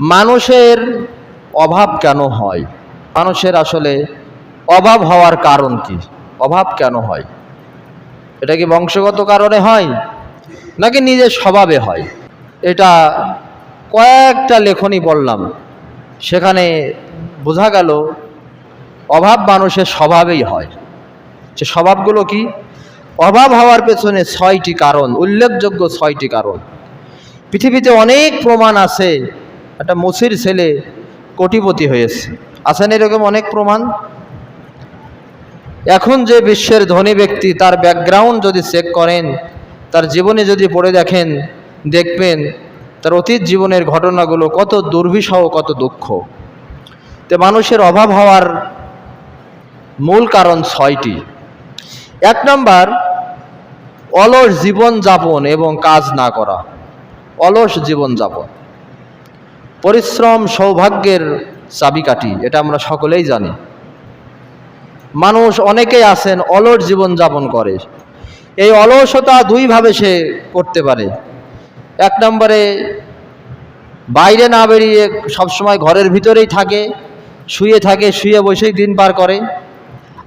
মানুষের অভাব কেন হয়? মানুষের আসলে অভাব হওয়ার কারণ কি? অভাব কেন হয়? এটা কি বংশগত কারণে হয়? নাকি নিজের স্বভাবে হয়? এটা কয়েকটা লেখনী পড়লাম সেখানে বোঝা গেল, অভাব মানুষের স্বভাবেই হয়। সে স্বভাবগুলো কি? অভাব হওয়ার পেছনে ছয়টি কারণ, উল্লেখযোগ্য ছয়টি কারণ। পৃথিবীতে অনেক প্রমাণ আছে একটা মুসির ছেলে কোটিপতি হয়েছে। আছেন এরকম অনেক প্রমাণ? এখন যে বিশ্বের ধনী ব্যক্তি, তার ব্যাকগ্রাউন্ড যদি চেক করেন, তার জীবনে যদি পড়ে দেখেন, দেখবেন, তার অতীত জীবনের ঘটনাগুলো কত দুর্বিষহ, কত দুঃখ। তে মানুষের অভাব হওয়ার মূল কারণ ছয়টি। এক নম্বর, অলস জীবন যাপন এবং কাজ না করা। অলস জীবন যাপন পরিশ্রম, সৌভাগ্যের চাবিকাঠি, এটা আমরা সকলেই জানি। মানুষ অনেকেই আছেন, অলস জীবন যাপন করে। এই অলসতা দুইভাবে সে করতে পারে। এক নম্বরে, বাইরে না বেরিয়ে সবসময় ঘরের ভিতরেই থাকে, শুয়ে থাকে, শুয়ে বসেই দিন পার করে।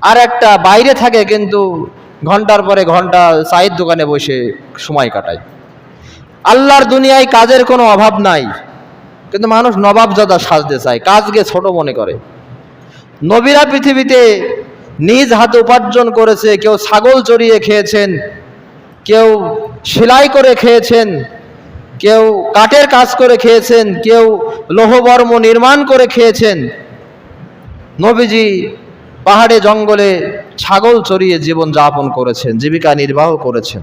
আর একটা, বাইরে থাকে কিন্তু ঘণ্টার পরে ঘণ্টা চায়ের দোকানে বসে সময় কাটায়। আল্লাহর দুনিয়ায় কাজের কোনো অভাব নাই। কিন্তু মানুষ নবাবজাদা সাজতে চায়, কাজকে ছোট মনে করে। নবীরা পৃথিবীতে নিজ হাতে উপার্জন করেছে, কেউ ছাগল চড়িয়ে খেয়েছেন, কেউ সেলাই করে খেয়েছেন, কেউ কাঠের কাজ করে খেয়েছেন, কেউ লোহবর্ম নির্মাণ করে খেয়েছেন। নবীজি পাহাড়ে, জঙ্গলে ছাগল চড়িয়ে জীবন যাপন করেছেন, জীবিকা নির্বাহ করেছেন।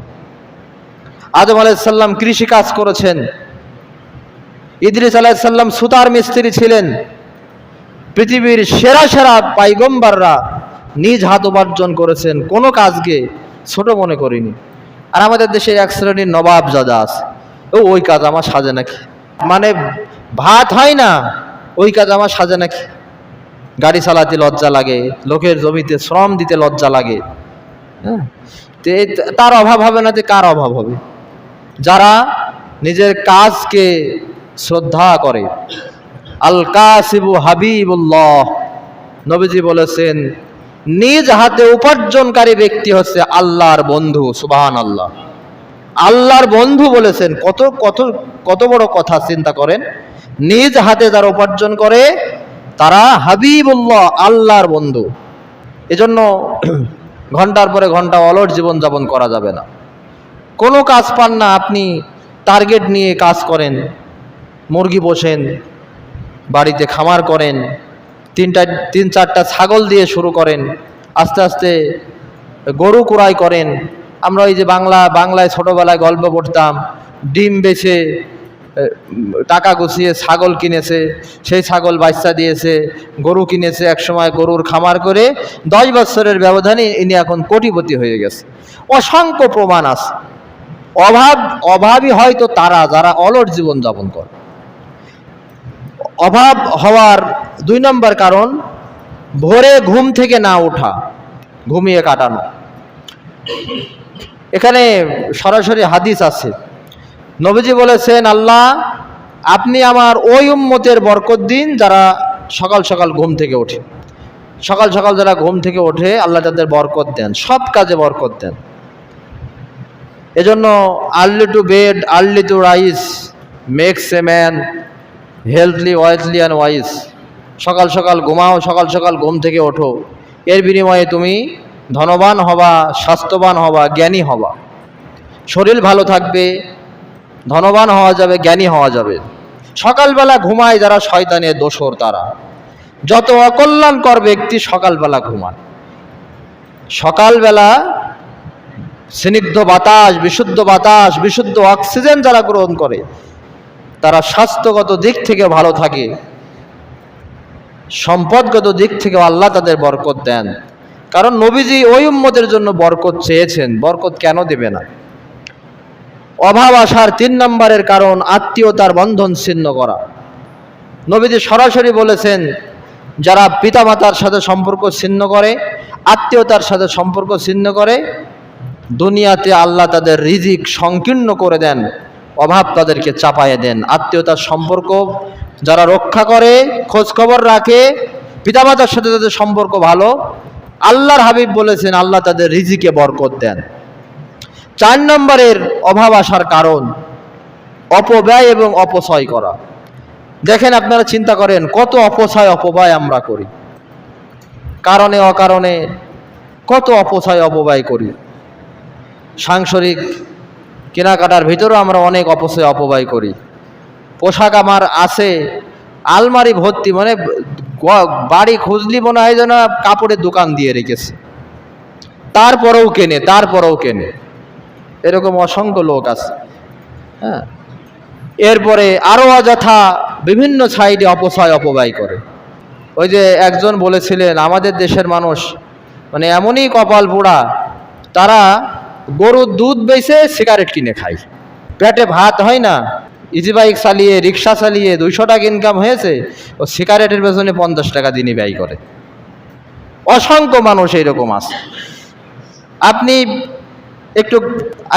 আদম আলাইসাল্লাম কৃষি কাজ করেছেন ইদ্রিস আলাইসাল্লাম সুতার মিস্ত্রি ছিলেন। পৃথিবীর সেরা সেরা পাইগম্বাররা নিজ হাত উপার্জন করেছেন, কোনো কাজকে ছোট মনে করিনি। আর আমাদের দেশের এক শ্রেণির নবাব জাদা আছে, ও ওই কাজ আমার সাজে নাকি। মানে ভাত হয় না, ওই কাজ আমার সাজে নাকি। গাড়ি চালাতে লজ্জা লাগে, লোকের জমিতে শ্রম দিতে লজ্জা লাগে। হ্যাঁ? তার অভাব হবে না যে কার অভাব হবে? যারা নিজের কাজকে শ্রদ্ধা করে। আল কাসিবু হাবিবুল্লাহ। নবীজি বলেছেন, নিজ হাতে উপার্জনকারী ব্যক্তি হচ্ছে আল্লাহর বন্ধু সুবাহান আল্লাহ আল্লাহর বন্ধু বলেছেন, কত কত কত বড় কথা চিন্তা করেন। নিজ হাতে যারা উপার্জন করে, তারা হাবিবুল্লাহ, আল্লাহর বন্ধু। এজন্য ঘণ্টার পরে ঘণ্টা অলট জীবনযাপন করা যাবে না। কোনো কাজ পান না, আপনি টার্গেট নিয়ে কাজ করেন। মুরগি পোষেন, বাড়িতে খামার করেন, তিনটা, তিন চারটা ছাগল দিয়ে শুরু করেন, আস্তে আস্তে গরু কুড়াই করেন। আমরা ওই যে বাংলা, বাংলায় ছোটোবেলায় গল্প পড়তাম, ডিম বেছে টাকা গুছিয়ে ছাগল কিনেছে, সেই ছাগল বাচ্চা দিয়েছে, গরু কিনেছে, একসময় গরুর খামার করে দশ বছরের ব্যবধানে ইনি এখন কোটিপতি হয়ে গেছে। অসংখ্য প্রমাণ আছে। অভাব, অভাবই হয়তো তারা, যারা অলট জীবন যাপন করে। অভাব হওয়ার দুই নম্বর কারণ, ভোরে ঘুম থেকে না ওঠা ঘুমিয়ে কাটানো। এখানে সরাসরি হাদিস আছে। নবীজি বলেছেন, আল্লাহ, আপনি আমার ওই উম্মতের বরকত দিন যারা সকাল সকাল ঘুম থেকে ওঠে। সকাল সকাল যারা ঘুম থেকে ওঠে, আল্লাহ তাদের বরকত দেন, সব কাজে বরকত দেন। এজন্য early to bed early to rise, makes a man healthily wisely and wise সকাল সকাল ঘুমাও, সকাল সকাল ঘুম থেকে ওঠো। এর বিনিময়ে তুমি ধনবান হবা, স্বাস্থ্যবান হবা, জ্ঞানী হবা। শরীর ভালো থাকবে, ধনবান হওয়া যাবে, জ্ঞানী হওয়া যাবে। সকালবেলা ঘুমায় যারা শয়তানের দোসর তারা। যত অকল্যাণকর ব্যক্তি সকালবেলা ঘুমায়। সকালবেলা স্নিগ্ধ বাতাস, বিশুদ্ধ বাতাস, বিশুদ্ধ অক্সিজেন যারা গ্রহণ করে তারা স্বাস্থ্যগত দিক থেকে ভালো থাকে, সম্পদগত দিক থেকে আল্লাহ তাদের বরকত দেন। কারণ নবীজি ওই উম্মতের জন্য বরকত চেয়েছেন, বরকত কেন দেবে না? অভাব আসার তিন নম্বরের কারণ আত্মীয়তার বন্ধন ছিন্ন করা। নবীজি সরাসরি বলেছেন, যারা পিতামাতার সাথে সম্পর্ক ছিন্ন করে, আত্মীয়তার সাথে সম্পর্ক ছিন্ন করে, দুনিয়াতে আল্লাহ তাদের রিজিক সংকীর্ণ করে দেন। অভাব তাদেরকে চাপায়ে দেন। আত্মীয়তার সম্পর্ক যারা রক্ষা করে খোঁজ খবর রাখে, পিতামাতার সাথে তাদের সম্পর্ক ভালো, আল্লাহর হাবিব বলেছেন, আল্লাহ তাদের রিজিকে বরকত দেন। চার নম্বরের অভাব আসার কারণ, অপব্যয় এবং অপচয় করা। দেখেন আপনারা চিন্তা করেন, কত অপচয়, অপব্যয় আমরা করি। কারণে, অকারণে কত অপচয়, অপব্যয় করি। সাংসারিক কেনাকাটার ভিতরেও আমরা অনেক অপচয়, অপব্যয় করি। পোশাক আমার আছে, আলমারি ভর্তি মানে বাড়ি খুঁজলি মনে হয় যেন কাপড়ের দোকান দিয়ে রেখেছে। তারপরেও কেনে তারপরেও কেনে। এরকম অসংখ্য লোক আছে। হ্যাঁ। এরপরে আরও অযথা বিভিন্ন সাইডে অপচয়, অপব্যয় করে। ওই যে একজন বলেছিলেন, আমাদের দেশের মানুষ মানে এমনই কপাল পোড়া, তারা গরুর দুধ বেচে সিগারেট কিনে খায়। পেটে ভাত হয় না ইজি বাইক চালিয়ে, রিক্সা চালিয়ে দুইশো টাকা ইনকাম হয়েছে, ও সিগারেটের পেছনে পঞ্চাশ টাকা দিনই ব্যয় করে। অসংখ্য মানুষ এইরকম আছে। আপনি একটু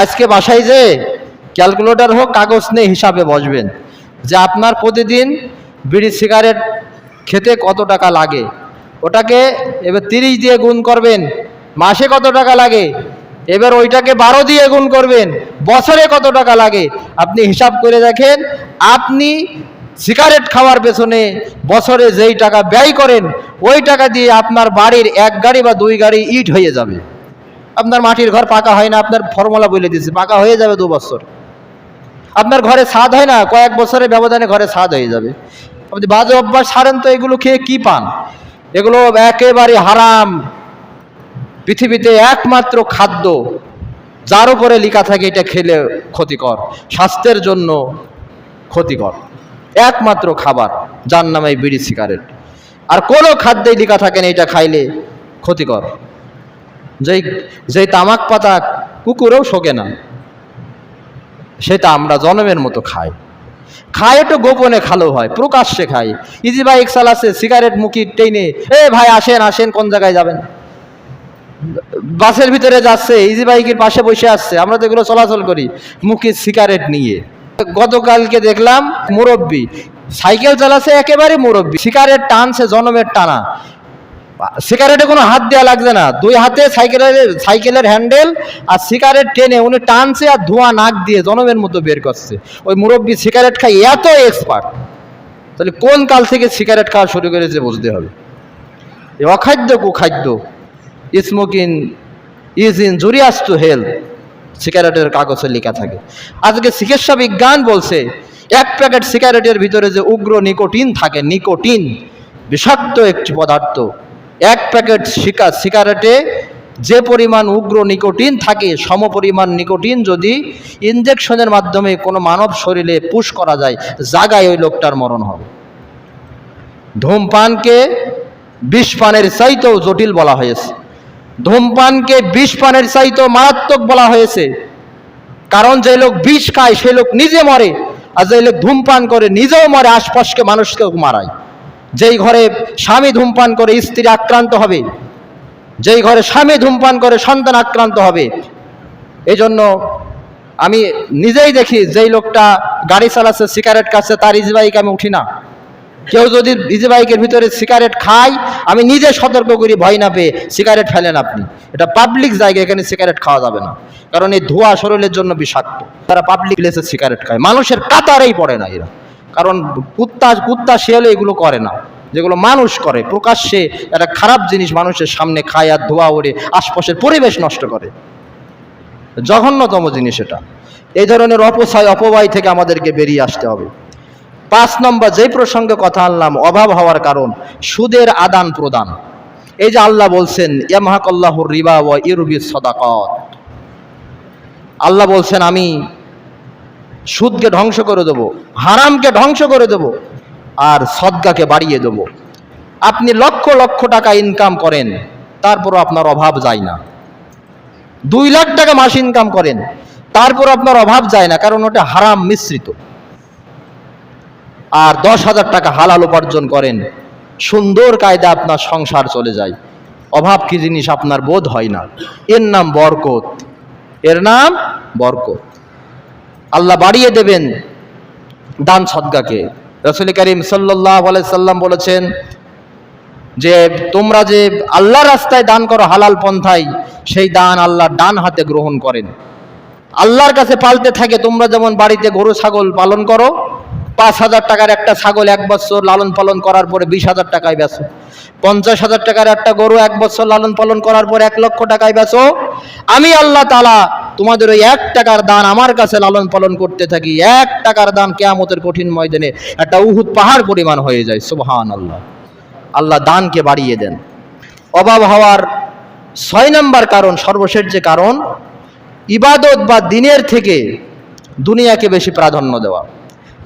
আজকে বাসায় যে ক্যালকুলেটর হোক, কাগজ নিয়ে হিসাবে বসবেন যে আপনার প্রতিদিন বিড়ি, সিগারেট খেতে কত টাকা লাগে। ওটাকে এবার তিরিশ দিয়ে গুণ করবেন, মাসে কত টাকা লাগে? এবার ওইটাকে বারো দিয়ে গুণ করবেন। বছরে কত টাকা লাগে? আপনি হিসাব করে দেখেন, আপনি সিগারেট খাওয়ার পেছনে বছরে যেই টাকা ব্যয় করেন, ওই টাকা দিয়ে আপনার বাড়ির এক গাড়ি বা দুই গাড়ি ইট হয়ে যাবে। আপনার মাটির ঘর পাকা হয় না, আপনার ফর্মুলা বলে দিচ্ছে পাকা হয়ে যাবে দু বছর। আপনার ঘরে স্বাদ হয় না, কয়েক বছরের ব্যবধানে ঘরে স্বাদ হয়ে যাবে। আপনি বাজে অভ্যাস সারেন তো, এগুলো খেয়ে কি পান? এগুলো একেবারে হারাম। পৃথিবীতে একমাত্র খাদ্য যার উপরে লেখা থাকে এটা খেলে ক্ষতিকর, স্বাস্থ্যের জন্য ক্ষতিকর। একমাত্র খাবার, যার নামে বিড়ি সিগারেট। আর কোনো খাদ্যেই লেখা থাকে না এটা খাইলে ক্ষতিকর। যেই যেই তামাক পাতা কুকুরেও শোকে না, সেটা আমরা জনমের মতো খাই। খায় একটু গোপনে খালো হয়, প্রকাশ্যে খাই। ইজি বাইক চালাচ্ছে সিগারেট মুখি টেনে, এ ভাই আসেন আসেন, কোন জায়গায় যাবেন? বাসের ভিতরে যাচ্ছে ইজি বাইকের পাশে বসে আসছে। আমরা তো এগুলো চলাচল করি, মুখে সিগারেট নিয়ে। গতকালকে দেখলাম মুরব্বী, সাইকেল চালাচ্ছে একেবারে মুরব্বী সিগারেট টানছে, জনমের টানা। সিগারেটে কোনো হাত দেওয়া লাগছে না, দুই হাতে সাইকেলের সাইকেলের হ্যান্ডেল আর সিগারেট টেনে উনি টানছে আর ধোঁয়া নাক দিয়ে জনমের মতো বের করছে। ওই মুরব্বী সিগারেট খাই এত এক্সপার্ট তাহলে কোন কাল থেকে সিগারেট খাওয়া শুরু করেছে বুঝতে হবে। অখাদ্য কুখাদ্য। Smoking is injurious to health সিগারেটের কাগজে লেখা থাকে। আজকে চিকিৎসা বিজ্ঞান বলছে, এক প্যাকেট সিগারেটের ভিতরে যে উগ্র নিকোটিন থাকে, নিকোটিন, বিষাক্ত একটি পদার্থ, এক প্যাকেট সিকা সিগারেটে যে পরিমাণ উগ্র নিকোটিন থাকে সম পরিমাণ নিকোটিন যদি ইনজেকশনের মাধ্যমে কোনো মানব শরীরে পুশ করা যায়, জাগায় ওই লোকটার মরণ হবে। ধূমপানকে বিষ পানের চাইতেও জটিল বলা হয়েছে। ধূমপানকে বিষ পানের চাইতেও মারাত্মক বলা হয়েছে। কারণ যে লোক বিষ খায়, সে লোক নিজে মরে, আর যে লোক ধূমপান করে, নিজেও মরে, আশপাশকে মানুষকেও মারায়। যেই ঘরে স্বামী ধূমপান করে, স্ত্রী আক্রান্ত হবে, যেই ঘরে স্বামী ধূমপান করে, সন্তান আক্রান্ত হবে এই জন্য আমি নিজেই দেখি, যেই লোকটা গাড়ি চালাচ্ছে, সিগারেট কাছে তার ইজবাইকে আমি উঠি না। কেউ যদি ইজি বাইকের ভিতরে সিগারেট খায়, আমি নিজে সতর্ক করি, ভয় না পেয়ে সিগারেট ফেলেন আপনি। এটা পাবলিক জায়গা, এখানে সিগারেট খাওয়া যাবে না। কারণ এই ধোঁয়া শরীরের জন্য বিষাক্ত। তারা পাবলিক প্লেসে সিগারেট খায়। মানুষের কাতারেই পড়ে না এরা। কারণ কুত্তা কুত্তা শিয়ালে এগুলো করে না। যেগুলো মানুষ করে, প্রকাশ্যে একটা খারাপ জিনিস মানুষের সামনে খায় আর ধোঁয়া ওড়ে, আশপাশের পরিবেশ নষ্ট করে। জঘন্যতম জিনিস এটা। এই ধরনের অপচয় অপবায় থেকে আমাদেরকে বেরিয়ে আসতে হবে। পাঁচ নম্বর যেই প্রসঙ্গে কথা আনলাম, অভাব হওয়ার কারণ, সুদের আদান প্রদান। এই যে আল্লাহ বলছেন, ইয়ামহাকাল্লাহুর রিবা ওয়া ইরবি সদাকত। আল্লাহ বলছেন, আমি সুদকে ধ্বংস করে দেব, হারামকে ধ্বংস করে দেব, আর সদগাকে বাড়িয়ে দেব। আপনি লক্ষ লক্ষ টাকা ইনকাম করেন, তারপরও আপনার অভাব যায় না। দুই লাখ টাকা মাস ইনকাম করেন তারপর আপনার অভাব যায় না, কারণ ওটা হারাম মিশ্রিত। আর দশ হাজার টাকা হালাল উপার্জন করেন, সুন্দর কায়দা আপনার সংসার চলে যায়। অভাব কি জিনিস আপনার বোধ হয় না। এর নাম বরকত। এর নাম বরকত। আল্লাহ বাড়িয়ে দেবেন দান সদ্গাকে রসুল করিম সাল্লাহ সাল্লাম বলেছেন যে, তোমরা যে আল্লাহ রাস্তায় দান করো হালাল পন্থায়, সেই দান আল্লাহ ডান হাতে গ্রহণ করেন। আল্লাহর কাছে পালতে থাকে, তোমরা যেমন বাড়িতে গরু, ছাগল পালন করো পাঁচ হাজার টাকার একটা ছাগল এক বছর লালন পালন করার পরে বিশ হাজার টাকায় বেচো। পঞ্চাশ হাজার টাকার একটা গরু এক বছর লালন পালন করার পর এক লক্ষ টাকায় বেচো। আমি আল্লাহ তালা তোমাদের ওই এক টাকার দান আমার কাছে লালন পালন করতে থাকি। এক টাকার দান কেয়ামতের কঠিন ময়দানে একটা উহুদ পাহাড় পরিমাণ হয়ে যায় সুবহান আল্লাহ আল্লাহ দানকে বাড়িয়ে দেন। অভাব হওয়ার ছয় নম্বর কারণ, সর্বশেষ যে কারণ, ইবাদত বা দিনের থেকে দুনিয়াকে বেশি প্রাধান্য দেওয়া।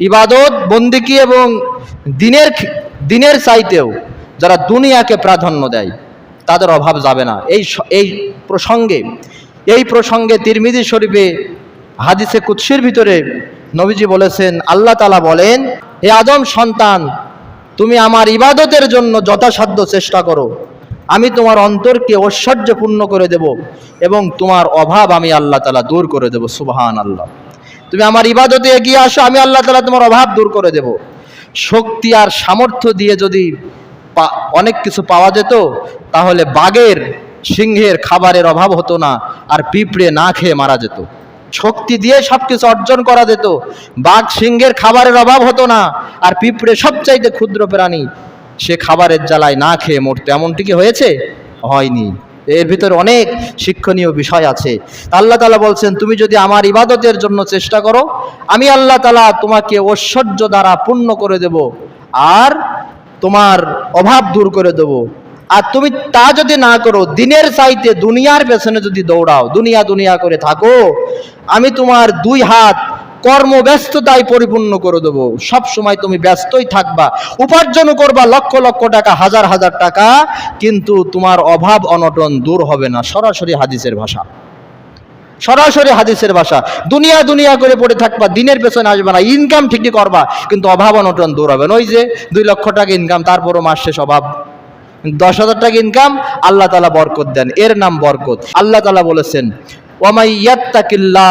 ইবাদত, বন্দিকি এবং দিনের দিনের চাইতেও যারা দুনিয়াকে প্রাধান্য দেয়, তাদের অভাব যাবে না। এই এই প্রসঙ্গে এই প্রসঙ্গে তিরমিজি শরীফে, হাদিসে কুৎসির ভিতরে নবীজি বলেছেন, আল্লাহ তালা বলেন, হে আদম সন্তান, তুমি আমার ইবাদতের জন্য যথাসাধ্য চেষ্টা করো। আমি তোমার অন্তরকে ঐশ্বর্যপূর্ণ করে দেব এবং তোমার অভাব আমি আল্লাহ তালা দূর করে দেব। সুবহান আল্লাহ তুমি আমার ইবাদতে এগিয়ে আসো, আমি আল্লাহ তালা তোমার অভাব দূর করে দেব। শক্তি আর সামর্থ্য দিয়ে যদি অনেক কিছু পাওয়া যেত, তাহলে বাঘের, সিংহের খাবারের অভাব হতো না, আর পিঁপড়ে না খেয়ে মারা যেত। শক্তি দিয়ে সব কিছু অর্জন করা যেত। বাঘ, সিংহের খাবারের অভাব হতো না, আর পিঁপড়ে সবচাইতে ক্ষুদ্র প্রাণী, সে খাবারের জ্বালায় না খেয়ে মরতো। এমনটি কি হয়েছে? হয়নি। এর ভিতরে অনেক শিক্ষণীয় বিষয় আছে। আল্লাহ তালা বলছেন, তুমি যদি আমার ইবাদতের জন্য চেষ্টা করো, আমি আল্লাহ তালা তোমাকে ঐশ্বর্য দ্বারা পূর্ণ করে দেব আর তোমার অভাব দূর করে দেব। আর তুমি তা যদি না করো, দিনের চাইতে দুনিয়ার পেছনে যদি দৌড়াও, দুনিয়া দুনিয়া করে থাকো, আমি তোমার দুই হাত কর্মব্যস্ততায় পরিপূর্ণ করে দেবো। সব সময় তুমি ব্যস্তই থাকবা। উপার্জনও করবা লক্ষ লক্ষ টাকা, হাজার হাজার টাকা, কিন্তু তোমার অভাব অনটন দূর হবে না। সরাসরি হাদিসের ভাষা। সরাসরি হাদিসের ভাষা। দুনিয়া দুনিয়া করে পড়ে থাকবা, দিনের পেছনে আসবে না। ইনকাম ঠিকই করবা, কিন্তু অভাব অনটন দূর হবে না। ওই যে দুই লক্ষ টাকা ইনকাম তারপরও মাস শেষ অভাব। দশ হাজার টাকা ইনকাম আল্লাহ তালা বরকত দেন। এর নাম বরকত। আল্লাহ তালা বলেছেন ওমাই ইয়াত্তাকিল্লা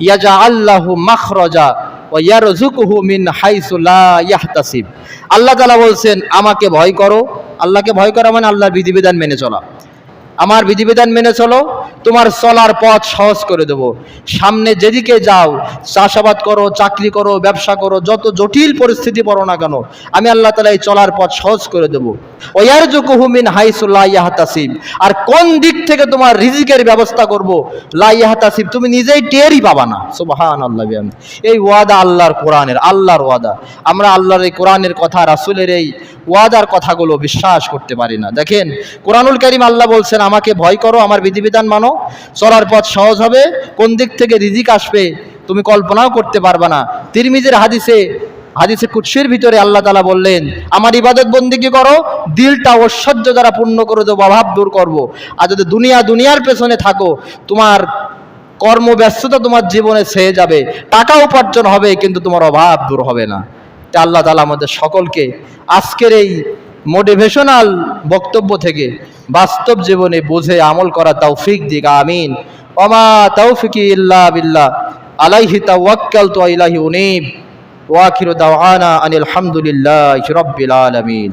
ইয়াজা আল্লাহ মাখরজা ও মিন আল্লাহ তালা বলছেন, আমাকে ভয় করো। আল্লাহকে ভয় করা মানে আল্লাহর বিধিবিধান মেনে চলা। আমার বিধিবিধান মেনে চলো, তোমার চলার পথ সহজ করে দেব। সামনে যেদিকে যাও, চাষাবাদ করো, চাকরি করো, ব্যবসা করো, যত জটিল পরিস্থিতি পড়ো না কেন, আমি আল্লাহ তালা এই চলার পথ সহজ করে দেবো। ওয়ার জুকুহুমিন হাইসুল্লাহ আর কোন দিক থেকে তোমার রিজিকের ব্যবস্থা করব, লা ইয়াহতাসিব, তুমি নিজেই টেরই পাবা না। সুবহান আল্লাহ। এই ওয়াদা আল্লাহর কোরআনের, আল্লাহর ওয়াদা। আমরা আল্লাহর এই কোরআনের কথা, রাসুলের এই ওয়াদার কথাগুলো বিশ্বাস করতে পারি না। দেখেন, কোরআনুল করিম আল্লাহ বলছেন আমাকে ভয় করো, আমার বিধিবিধান মানো। চলার পথ সহজ হবে, কোন দিক থেকে রিজিক আসবে তুমি কল্পনাও করতে পারবে না। তিরমিজের হাদিসে হাদিসে কুৎসির ভিতরে আল্লাহ তালা বললেন, আমার ইবাদত বন্দিকে করো? দিলটা ঐশ্বর্য দ্বারা পূর্ণ করে দেবো অভাব দূর করব। আর যদি দুনিয়া দুনিয়ার পেছনে থাকো, তোমার কর্মব্যস্ততা তোমার জীবনে ছেয়ে যাবে। টাকা উপার্জন হবে, কিন্তু তোমার অভাব দূর হবে না। তা আল্লাহ তালা আমাদের সকলকে আজকের এই মোটিভেশনাল বক্তব্য থেকে বাস্তব জীবনে বুঝে আমল করা তৌফিক দিক, আমিন। অমা তৌফিকি ইল্লা বিল্লাহ। আলাইহি তাওয়াক্কাল তো ইলাহি উনিব। ওয়াখিরু দাওয়ানা আনিল হামদুলিল্লাহি রাব্বিল আলামিন।